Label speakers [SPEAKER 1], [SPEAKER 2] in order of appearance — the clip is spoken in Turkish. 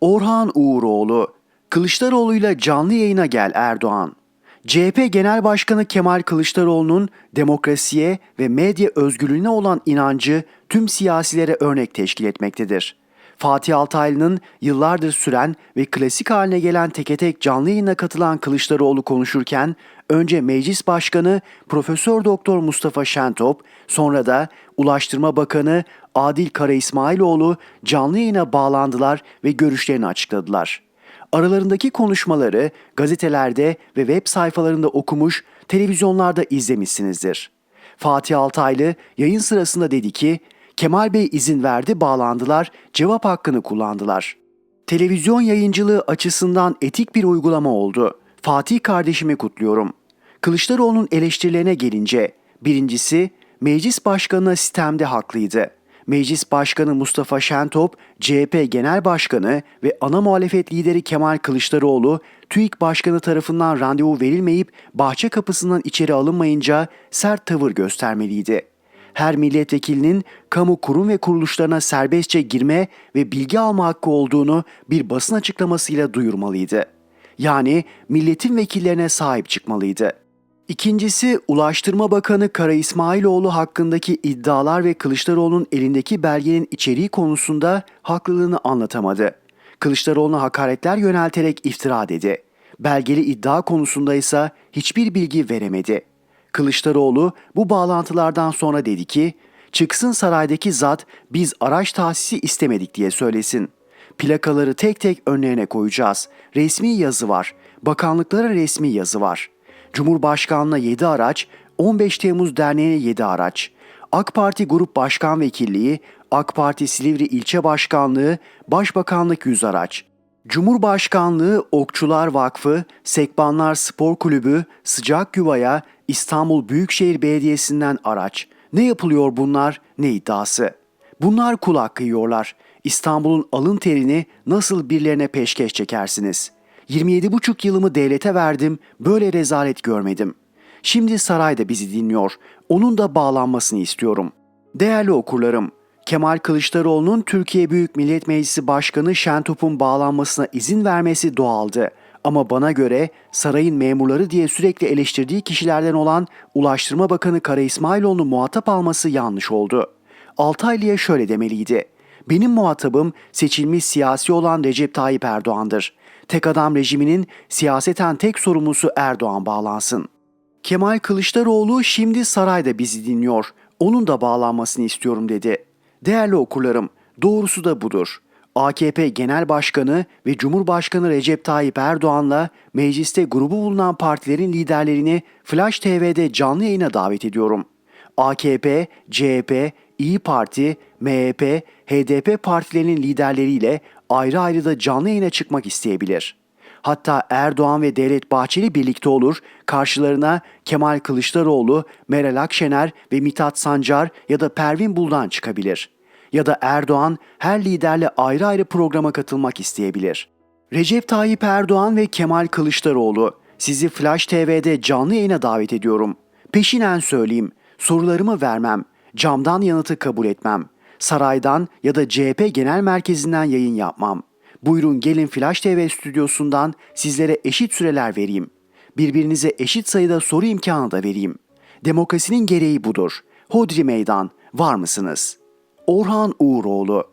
[SPEAKER 1] Orhan Uğuroğlu, Kılıçdaroğlu'yla canlı yayına gel Erdoğan. CHP Genel Başkanı Kemal Kılıçdaroğlu'nun demokrasiye ve medya özgürlüğüne olan inancı tüm siyasilere örnek teşkil etmektedir. Fatih Altaylı'nın yıllardır süren ve klasik haline gelen teke tek canlı yayına katılan Kılıçdaroğlu konuşurken önce Meclis Başkanı Profesör Doktor Mustafa Şentop, sonra da Ulaştırma Bakanı Adil Kara İsmailoğlu canlı yayına bağlandılar ve görüşlerini açıkladılar. Aralarındaki konuşmaları gazetelerde ve web sayfalarında okumuş, televizyonlarda izlemişsinizdir. Fatih Altaylı yayın sırasında dedi ki, Kemal Bey izin verdi, bağlandılar, cevap hakkını kullandılar. Televizyon yayıncılığı açısından etik bir uygulama oldu. Fatih kardeşimi kutluyorum. Kılıçdaroğlu'nun eleştirilerine gelince, birincisi meclis başkanına sistemde haklıydı. Meclis Başkanı Mustafa Şentop, CHP Genel Başkanı ve ana muhalefet lideri Kemal Kılıçdaroğlu, TÜİK Başkanı tarafından randevu verilmeyip bahçe kapısından içeri alınmayınca sert tavır göstermeliydi. Her milletvekilinin kamu kurum ve kuruluşlarına serbestçe girme ve bilgi alma hakkı olduğunu bir basın açıklamasıyla duyurmalıydı. Yani milletin vekillerine sahip çıkmalıydı. İkincisi Ulaştırma Bakanı Kara İsmailoğlu hakkındaki iddialar ve Kılıçdaroğlu'nun elindeki belgenin içeriği konusunda haklılığını anlatamadı. Kılıçdaroğlu'na hakaretler yönelterek iftira dedi. Belgeli iddia konusunda ise hiçbir bilgi veremedi. Kılıçdaroğlu bu bağlantılardan sonra dedi ki, çıksın saraydaki zat biz araç tahsisi istemedik diye söylesin. Plakaları tek tek önlerine koyacağız. Resmi yazı var. Bakanlıklara resmi yazı var.'' Cumhurbaşkanlığına 7 araç, 15 Temmuz Derneği'ne 7 araç, AK Parti Grup Başkan Vekilliği, AK Parti Silivri İlçe Başkanlığı, Başbakanlık 100 araç, Cumhurbaşkanlığı Okçular Vakfı, Sekbanlar Spor Kulübü, Sıcak Yuva'ya İstanbul Büyükşehir Belediyesi'nden araç. Ne yapılıyor bunlar, ne iddiası? Bunlar kul hakkı yiyorlar. İstanbul'un alın terini nasıl birilerine peşkeş çekersiniz?'' 27,5 yılımı devlete verdim, böyle rezalet görmedim. Şimdi sarayda bizi dinliyor, onun da bağlanmasını istiyorum. Değerli okurlarım, Kemal Kılıçdaroğlu'nun Türkiye Büyük Millet Meclisi Başkanı Şentop'un bağlanmasına izin vermesi doğaldı. Ama bana göre sarayın memurları diye sürekli eleştirdiği kişilerden olan Ulaştırma Bakanı Kara İsmailoğlu'nu muhatap alması yanlış oldu. Altaylı'ya şöyle demeliydi. Benim muhatabım seçilmiş siyasi olan Recep Tayyip Erdoğan'dır tek adam rejiminin siyaseten tek sorumlusu Erdoğan bağlansın. Kemal Kılıçdaroğlu şimdi sarayda bizi dinliyor. Onun da bağlanmasını istiyorum dedi. Değerli okurlarım, doğrusu da budur. AKP Genel Başkanı ve Cumhurbaşkanı Recep Tayyip Erdoğan'la mecliste grubu bulunan partilerin liderlerini Flash TV'de canlı yayına davet ediyorum. AKP, CHP, İyi Parti, MHP, HDP partilerinin liderleriyle ayrı ayrı da canlı yayına çıkmak isteyebilir. Hatta Erdoğan ve Devlet Bahçeli birlikte olur, karşılarına Kemal Kılıçdaroğlu, Meral Akşener ve Mithat Sancar ya da Pervin Buldan çıkabilir. Ya da Erdoğan her liderle ayrı ayrı programa katılmak isteyebilir. Recep Tayyip Erdoğan ve Kemal Kılıçdaroğlu, sizi Flash TV'de canlı yayına davet ediyorum. Peşinen söyleyeyim, sorularımı vermem, camdan yanıtı kabul etmem.'' saraydan ya da CHP genel merkezinden yayın yapmam. Buyurun gelin Flash TV stüdyosundan sizlere eşit süreler vereyim. Birbirinize eşit sayıda soru imkanı da vereyim. Demokrasinin gereği budur. Hodri meydan, var mısınız? Orhan Uğuroğlu